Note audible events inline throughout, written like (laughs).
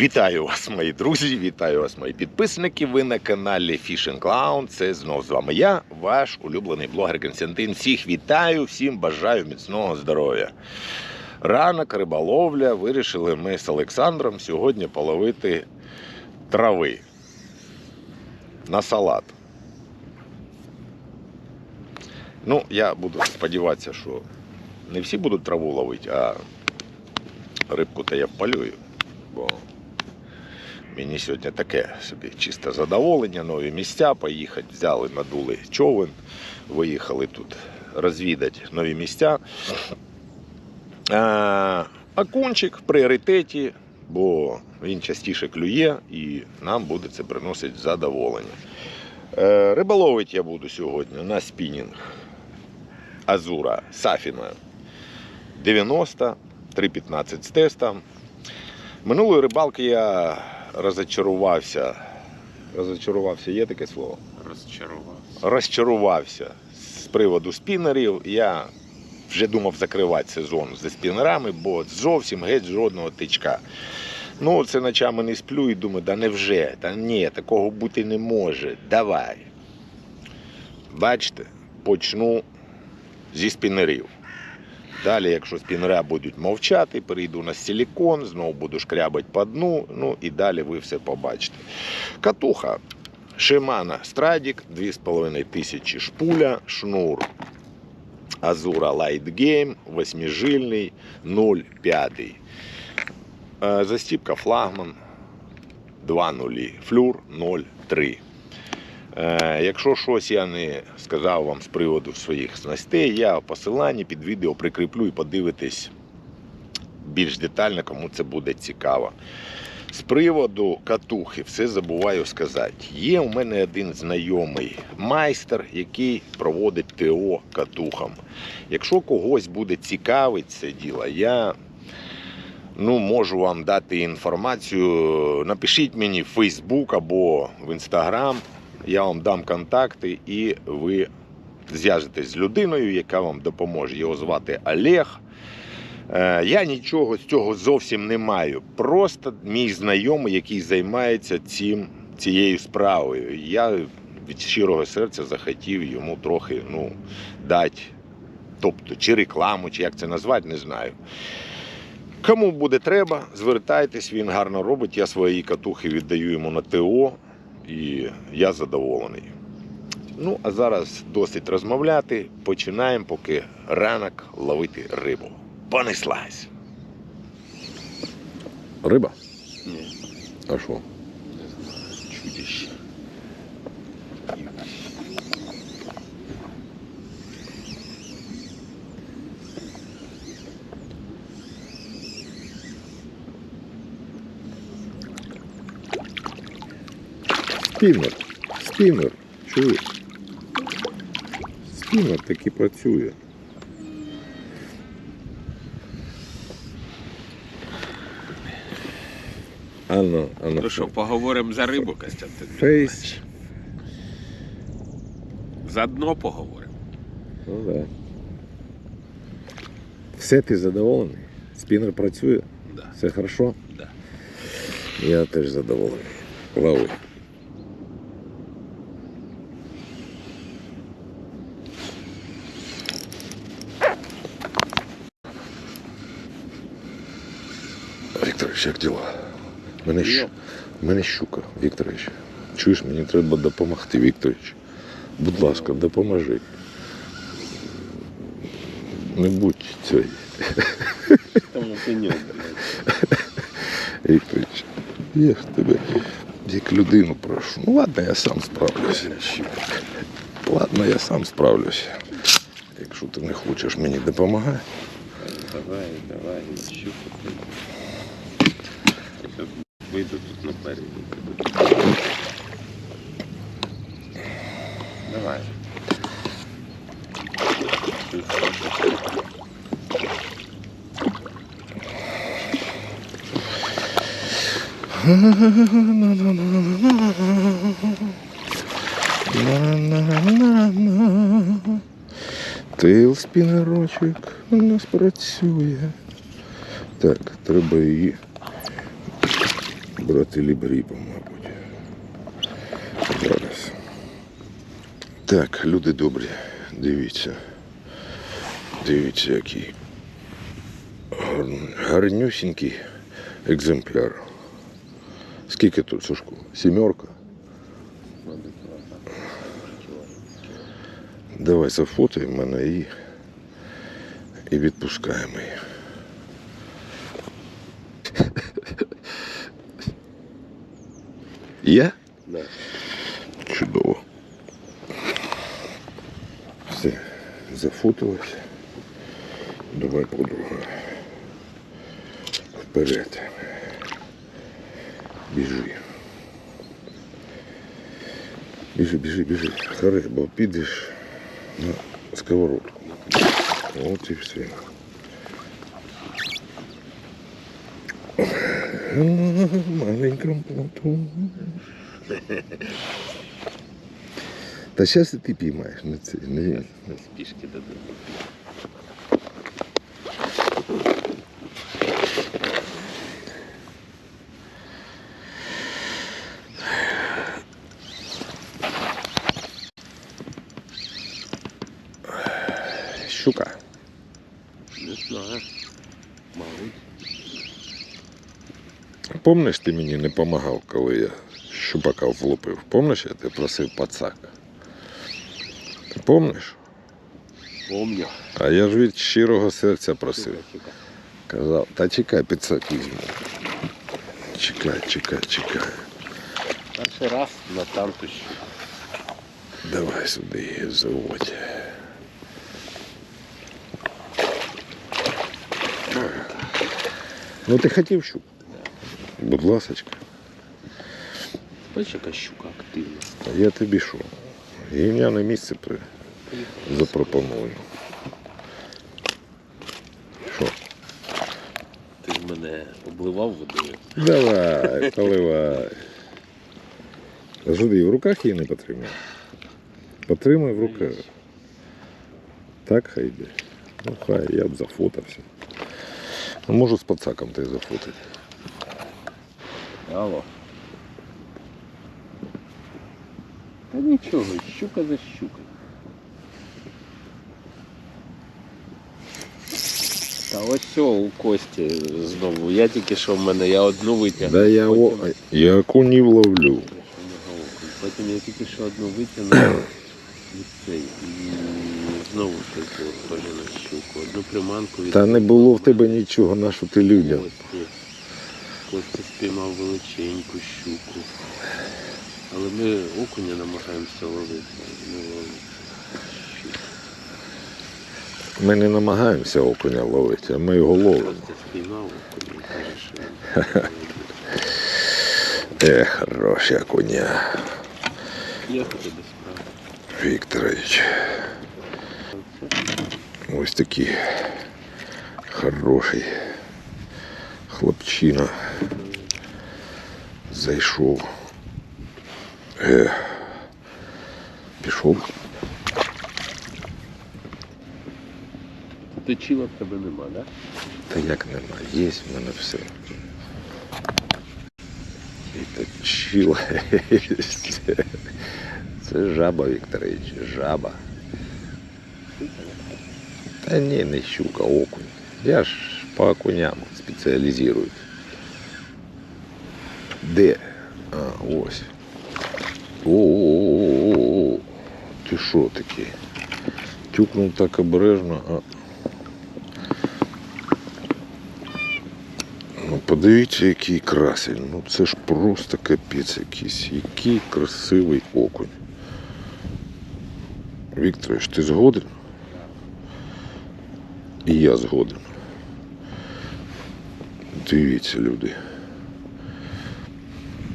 Вітаю вас, мої друзі, вітаю вас, мої підписники. Ви на каналі Fishing Clown. Це знов з вами я, ваш улюблений блогер Константин. Всіх вітаю, всім бажаю міцного здоров'я. Ранок, риболовля. Вирішили ми з Олександром сьогодні половити трави на салат. Ну, я буду сподіватися, що не всі будуть траву ловити, а рибку-то я впалюю. Бо мені сьогодні таке собі чисте задоволення, нові місця, поїхати, взяли, надули човен, виїхали тут розвідати нові місця. А, окунчик в пріоритеті, бо він частіше клює і нам буде це приносити задоволення. Е, риболовить я буду сьогодні на спінінг Азура Сафіна 90, 3,15 з тестом. Минулої рибалки я розочарувався. Розочарувався, є таке слово? Розчарував. розчарувався з приводу спінерів. Я вже думав закривати сезон зі спінерами, бо зовсім геть жодного тичка. Ну, це ночами не сплю і думаю, да невже? Та ні, такого бути не може. Давай. Бачите, почну зі спінерів. Далі, якщо спінера будуть мовчати, перейду на силікон, знову буду шкрябати по дну, ну і далі ви все побачите. Катуха Шимана Страдік 2,5 тисячі шпуля, шнур Азура Light Game, восьмижильний 0,5. Е, Застіпка флагман 2 нулі, флюр 0,3. Е, Якщо щось я не сказав вам з приводу своїх снастей, я в посиланні під відео прикріплю і подивитесь більш детально, кому це буде цікаво. З приводу катухи, все забуваю сказати. Є у мене один знайомий майстер, який проводить ТО катухам. Якщо когось буде цікавить це діло, я ну, можу вам дати інформацію. Напишіть мені в Фейсбук або в Інстаграм. Я вам дам контакти і ви зв'яжетесь з людиною, яка вам допоможе. Його звати Олег. Е, Я нічого з цього зовсім не маю. Просто мій знайомий, який займається цим, цією справою. Я від щирого серця захотів йому трохи ну, дати, тобто, чи рекламу, чи як це назвати, не знаю. Кому буде треба, звертайтесь, він гарно робить. Я свої катухи віддаю йому на ТО, і я задоволений. Ну, а зараз досить розмовляти. Починаємо, поки ранок ловити рибу. Понеслась. Риба? Ні, А що? не Спінер. Спінер. Чуєш? Спінер таки працює. Анно, Анно. Ну що, поговоримо за рибу, Костянтин? Фейс. За дно поговоримо. Ну да. Все ти задоволений? Спінер працює? Да. Все хорошо? Да. Я теж задоволений. Лови. Вікторович, як діла? Мене, щ... Мене щука, Вікторович. Чуєш, мені треба допомогти, Вікторович. Будь ласка, допоможи. Не будь ти Вікторович, я ж тебе як людину прошу. Ну ладно, я сам справлюся. Ладно, я сам справлюся. Якщо ти не хочеш мені допомагати. Давай, давай, щуку. Я Вийду тут наперед. Давай. Тейл спінерочок у нас працює. Так, треба її Брати лібрібом, мабуть. Зараз. Так, люди добрі, дивіться. Дивіться, який гарнюсінький екземпляр. Скільки тут сушку? Сімерка? Давай зафотоємо мене і, і відпускаємо її. Я? Да. Чудово. Все, зафотилось. Давай, подруга. Вперед. Біжи. Біжи, біжи, біжи. Харе, бо підеш на сковородку. От і все. На маленькому плоту. Та зараз і ти піймаєш, на це. Не спішки додому. Щука. Не знаю. Мабуть. Помниш, ти мені не допомагав, коли я щупака влупив? Помниш, я тебе просив пацак? Помниш? Помню. А я ж від щирого серця просив. Казав, та чекай, пацак візьму. Чекай, чекай, чекай. Перший раз на танку ще. Давай сюди її заводь. Ну ти хотів щуп? Будь ласочка. Бачиш, яка щука активна. А я тобі що? Гівняне місце при... запропоную. Що? Ти ж мене обливав водою. Давай, поливай. Ти в руках її не потримай? Потримай в руках. Так хай йде. Ну хай, я б зафотався. Ну, можу з пацаком тебе зафотити. Алло. Та нічого, щука за щукою. Та ось все у Кості знову. Я тільки що в мене, я одну витягнув. Да я, о... потім- я окунів ловлю. Потім я тільки що одну витягнув від цей. І знову таку теж на щуку. Одну приманку Та не було в тебе нічого, на що ти людям. Кості. Костя спіймав величеньку щуку. Але ми окуня намагаємося ловити. Не щуку. Ми не намагаємося окуня ловити, а ми його ловимо. Костя спіймав окуня каже, що він Е, хороший окуня, Як тобі справа? Вікторович. Ось такий хороший хлопчина. Зайшов. Е, пішов. Точила в тебе нема, так? Да? Та як нема, є в мене все. І точила. Це, це жаба, Вікторович, жаба. Та ні, не щука, окунь. Я ж по окуням спеціалізуюсь. Де? А, ось. О-о-о-о-о. Ти що таке? Тюкнув так обережно, а Ну, подивіться, який красень. Ну це ж просто капець якийсь. Який красивий окунь. Вікторович, ти згоден? І я згоден. Дивіться, люди.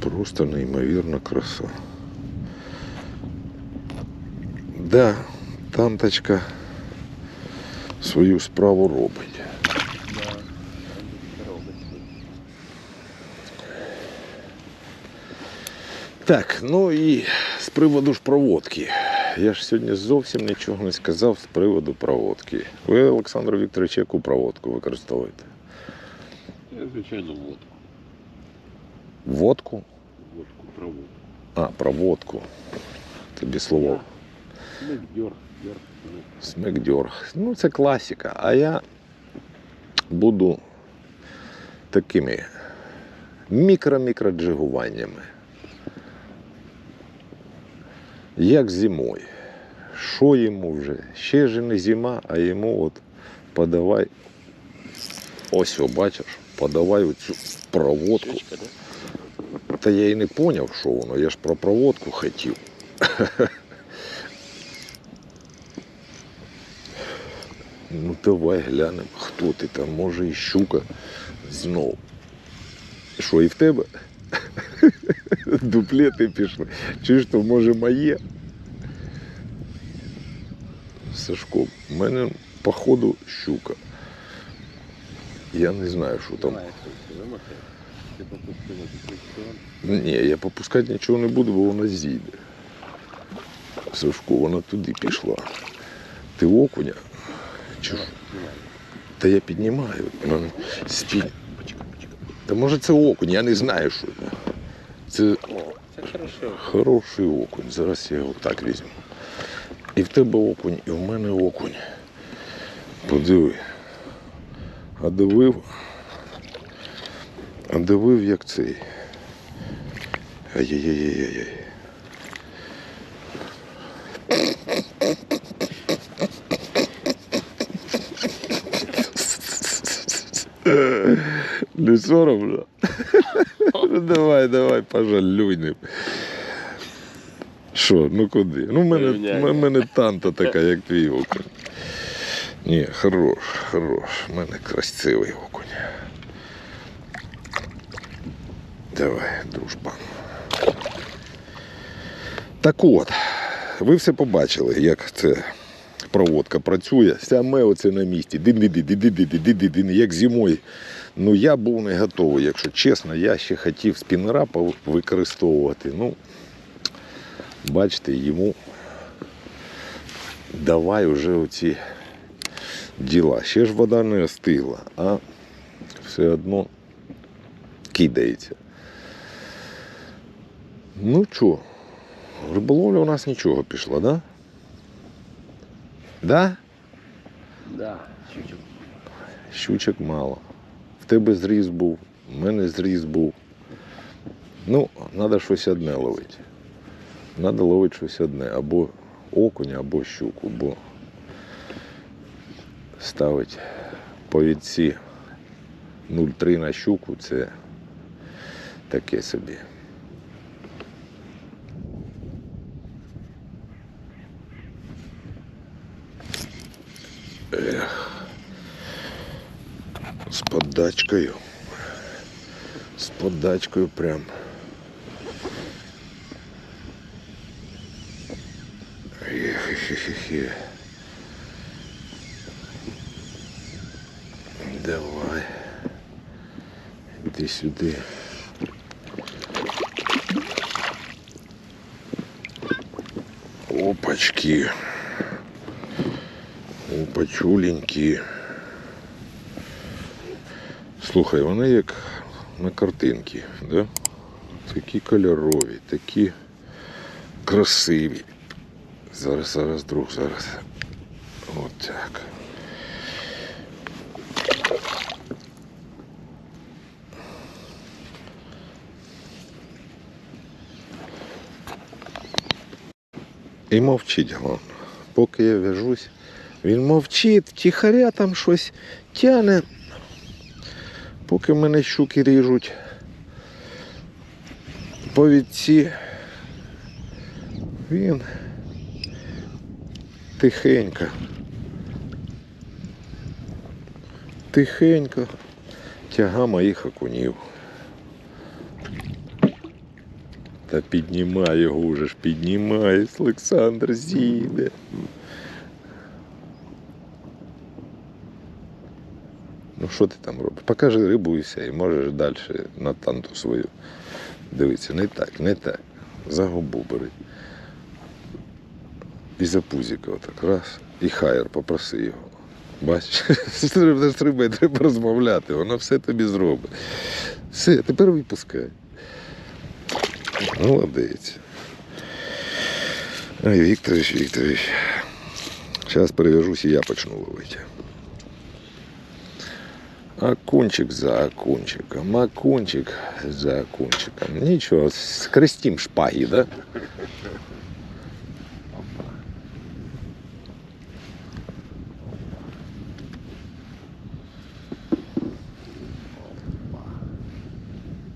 Просто неймовірна краса. Да, танточка свою справу робить. Так, ну і з приводу ж проводки. Я ж сьогодні зовсім нічого не сказав з приводу проводки. Ви, Олександр Вікторович, яку проводку використовуєте? Звичайно, водку. Водку? Водку, проводку. А, проводку. Тобі слово. Дьорг. ну, Ну, це класика. А я буду такими мікро-мікроджигуваннями. Як зимою. Що йому вже? Ще ж не зима, а йому от подавай. Ось, о, бачиш, подавай оцю проводку. Щечка, да? Та я і не поняв, що воно. Я ж про проводку хотів. Ну давай глянемо, хто ти там, може і щука знов. Що, і в тебе? Дуплети пішли. Чи ж то може моє? Сашко, в мене походу щука. Я не знаю, що там. Ні, я попускати нічого не буду, бо вона зійде. Сашко, вона туди пішла. Ти окуня? Чи? Та я піднімаю. Ну, Спіль. Та може це окунь, я не знаю, що це. Це О, це хороший окунь. Зараз я його так візьму. І в тебе окунь, і в мене окунь. Подиви. А дивив. А дивив, як цей. Ай-яй-яй-яй-яй. Не соромно? Ну давай, давай, пожалюйним. Що, ну куди? Ну, в мене, в мене танта така, як твій окунь. Ні, хорош, хорош. У мене красивий окунь. Давай, дружба. Так от, ви все побачили, як це проводка працює. Саме оце на місці. Дин-дин-дин-дин-дин-дин-дин-дин, як зимою. Ну я був не готовий, якщо чесно, я ще хотів спіннера пов- використовувати. Ну, бачите, йому давай уже оці діла. Ще ж вода не остигла, а все одно кидається. Ну що, риболовля у нас нічого пішла, да? Да? Да, чуть-чуть. Щучок мало. В тебе зріз був, в мене зріз був. Ну, треба щось одне ловити. Треба ловити щось одне. Або окуня, або щуку, бо ставить повідці 0,3 на щуку це таке собі. Ех. З подачкою. З подачкою прям. Хе-хе-хе-хе. Давай. Сюди. Опачки. Опачуленькі. Слухай, вони як на картинці, да? такі кольорові, такі красиві. Зараз, зараз, друг, зараз. От так. І мовчить головне. Поки я в'яжусь, він мовчить, тихаря там щось тяне. Поки мене щуки ріжуть. Повідці. Він тихенько. Тихенько тяга моїх окунів. Та піднімай його ж, піднімай, Олександр зійде. Ну що ти там робиш? Покажи рибу і можеш далі на танту свою дивитися. Не так, не так. за губу бери. І за пузіка отак раз. І хайер, попроси його. Бачиш, (laughs) треба розмовляти, воно все тобі зробить. Все, тепер випускай. Молодець. Ой, Вікторович, Вікторович. Зараз перев'яжусь і я почну ловити. Окончик за окончиком, окончик за окончиком. Нічого, скрестим шпаги, да?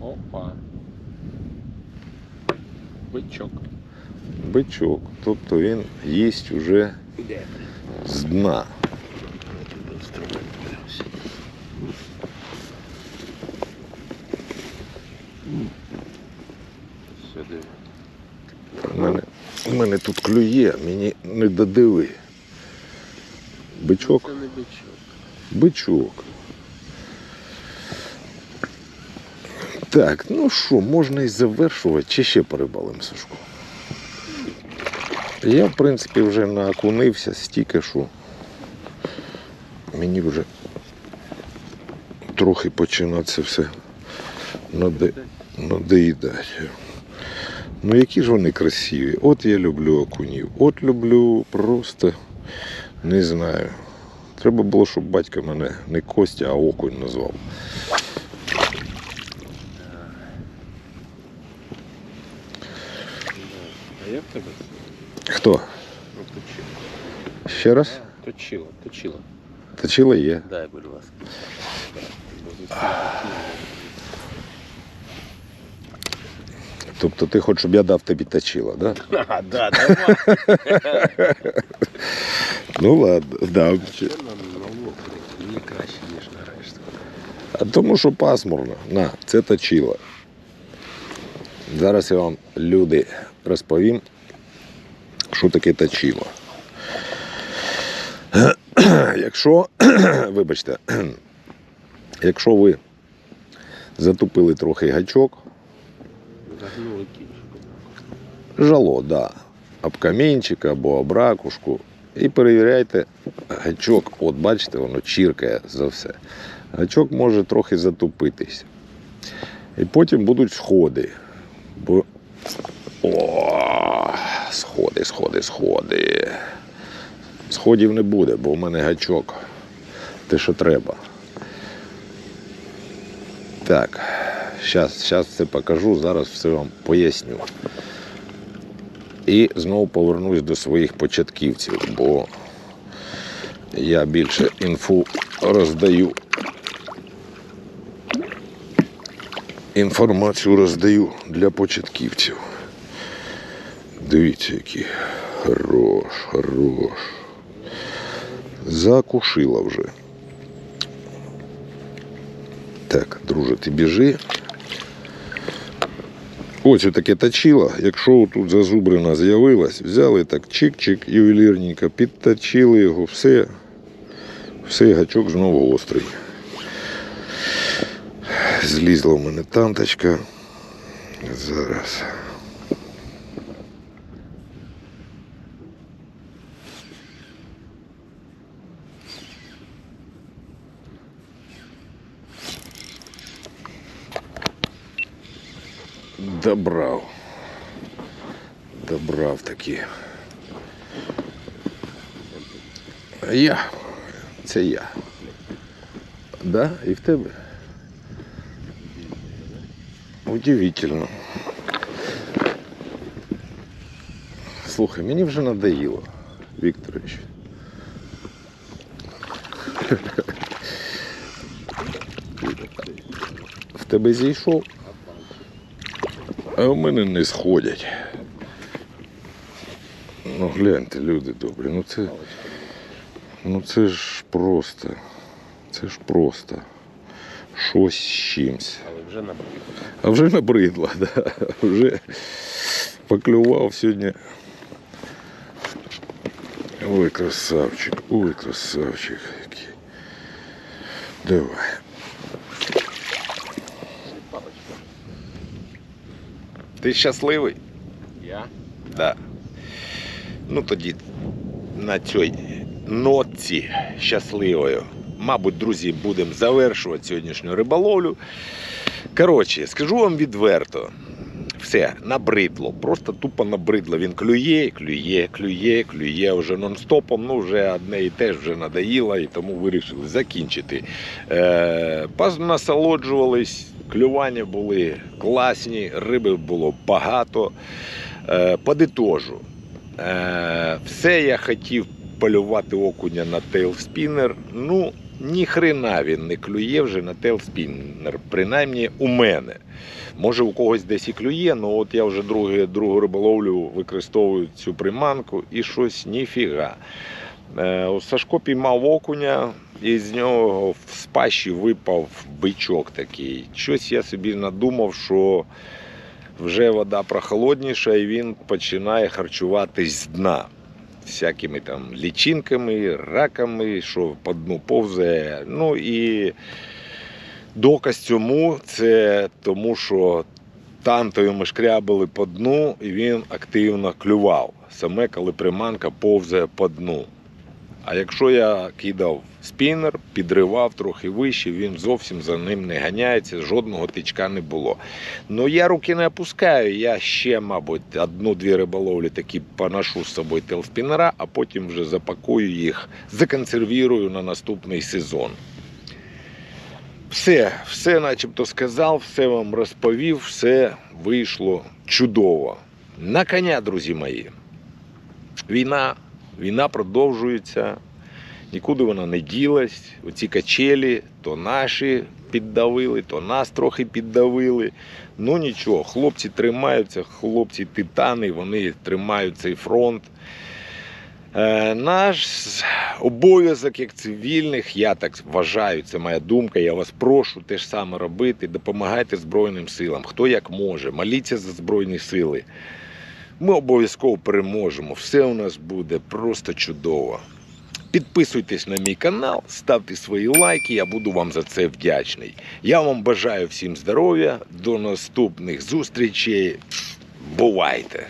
Опа. Бичок. Бичок. Тобто він їсть уже з дна. У мене, мене тут клює, мені не додиви. Бичок, Це не бичок. бичок. Так, ну що, можна і завершувати, чи ще перебалим Сашко? Я, в принципі, вже наокунився стільки, що мені вже трохи починати це все надоїдати. Ну які ж вони красиві. От я люблю окунів. От люблю просто не знаю. Треба було, щоб батько мене не Костя, а окунь назвав. А як тебе? Хто? Ну, точило. Ще раз? Точило, точило. Точило є. Дай, будь ласка. Тобто ти хочеш, щоб я дав тобі точило, да? (laughs) А, да, давай. (laughs) Ну ладно, дам. Що нам? Мені краще, ніж на решту. А тому що пасмурно. На, це точило. Зараз я вам, люди, розповім, що таке точило. (clears throat) Якщо, (clears throat) вибачте, (clears throat) якщо ви затупили трохи гачок, жало, да, об камінчик або об ракушку, і перевіряйте гачок. От бачите, воно чіркає за все. Гачок може трохи затупитись. І потім будуть сходи. Бо... О, сходи, сходи, сходи. Сходів не буде, бо в мене гачок. Те, що треба. Так, зараз, зараз це покажу, зараз все вам поясню. І знову повернусь до своїх початківців, бо я більше інфу роздаю. Інформацію роздаю для початківців. Дивіться, які хорош, хорош. Закушила вже. Так, друже, ти біжи. Ось таке точило. Якщо тут зазубрина з'явилась, взяли так чик-чик ювелірненько, підточили його, все, все гачок знову гострий. Злізла в мене танточка. Зараз. Добрав. Добрав таки. Я. Це я. Да? І в тебе? Удивительно. Слухай, мені вже надоїло, Вікторович. (laughs) В тебе зійшов? А у мене не сходять. Ну гляньте, люди добрі, ну це. Ну це ж просто. Це ж просто. Щось з чимсь. Але вже набрали. А вже набридло, да. Вже поклював сьогодні. Ой, красавчик, ой, красавчик. Давай. Ти щасливий? Я? Да. Ну тоді на цій нотці щасливою. Мабуть, друзі, будемо завершувати сьогоднішню риболовлю. Коротше, скажу вам відверто. Все, набридло, просто тупо набридло. Він клює, клює, клює, клює вже нон-стопом. Ну, вже одне і те ж вже надоїло, і тому вирішили закінчити. Е, насолоджувались, клювання були класні, риби було багато. Е, подитожу. Е, все я хотів полювати окуня на тейлспінер. Ну, ні хрена він не клює вже на тейлспінер, принаймні у мене. Може, у когось десь і клює, але от я вже другу, другу риболовлю використовую цю приманку і щось ніфіга. Е, Сашко піймав окуня, і з нього в спаші випав бичок такий. Щось я собі надумав, що вже вода прохолодніша, і він починає харчуватись з дна. Всякими там лічинками, раками, що по дну повзає. Ну і доказ цьому це тому, що тантою ми шкрябали по дну, і він активно клював. Саме коли приманка повзає по дну. А якщо я кидав спінер, підривав трохи вище, він зовсім за ним не ганяється, жодного тичка не було. Ну я руки не опускаю, я ще, мабуть, одну-дві риболовлі такі поношу з собою телспінера, а потім вже запакую їх, законсервірую на наступний сезон. Все, все начебто сказав, все вам розповів, все вийшло чудово. На коня, друзі мої. Війна, війна продовжується, нікуди вона не ділась. Оці качелі то наші піддавили, то нас трохи піддавили. Ну нічого, хлопці тримаються, хлопці титани, вони тримають цей фронт. Е, наш обов'язок як цивільних, я так вважаю, це моя думка. Я вас прошу те ж саме робити. Допомагайте Збройним силам, хто як може, моліться за Збройні сили. Ми обов'язково переможемо. Все у нас буде просто чудово. Підписуйтесь на мій канал, ставте свої лайки, я буду вам за це вдячний. Я вам бажаю всім здоров'я, до наступних зустрічей. Бувайте!